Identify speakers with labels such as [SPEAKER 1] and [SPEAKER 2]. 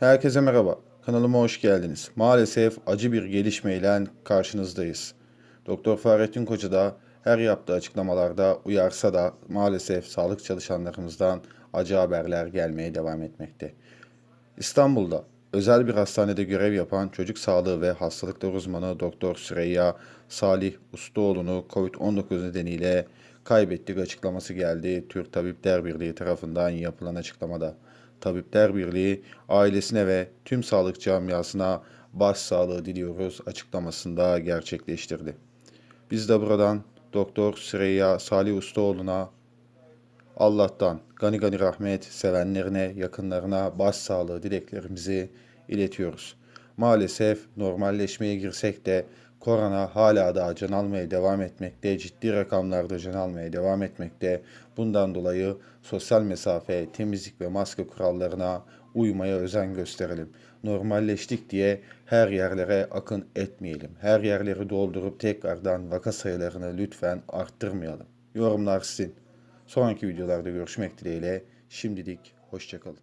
[SPEAKER 1] Herkese merhaba. Kanalıma hoş geldiniz. Maalesef acı bir gelişmeyle karşınızdayız. Doktor Fahrettin Koca da her yaptığı açıklamalarda uyarsa da maalesef sağlık çalışanlarımızdan acı haberler gelmeye devam etmekte. İstanbul'da özel bir hastanede görev yapan çocuk sağlığı ve hastalıklar uzmanı Doktor Süreyya Salih Ustaoğlu'nu COVID-19 nedeniyle kaybettik açıklaması geldi. Türk Tabipler Birliği tarafından yapılan açıklamada. Tabipler Birliği ailesine ve tüm sağlık camiasına başsağlığı diliyoruz açıklamasında gerçekleştirdi. Biz de buradan Doktor Süreyya Salih Ustaoğlu'na Allah'tan gani gani rahmet sevenlerine, yakınlarına başsağlığı dileklerimizi iletiyoruz. Maalesef normalleşmeye girsek de korona hala daha can almaya devam etmekte, ciddi rakamlarda can almaya devam etmekte. Bundan dolayı sosyal mesafe, temizlik ve maske kurallarına uymaya özen gösterelim. Normalleştik diye her yerlere akın etmeyelim. Her yerleri doldurup tekrardan vaka sayılarını lütfen arttırmayalım. Yorumlar sizin. Sonraki videolarda görüşmek dileğiyle. Şimdilik hoşçakalın.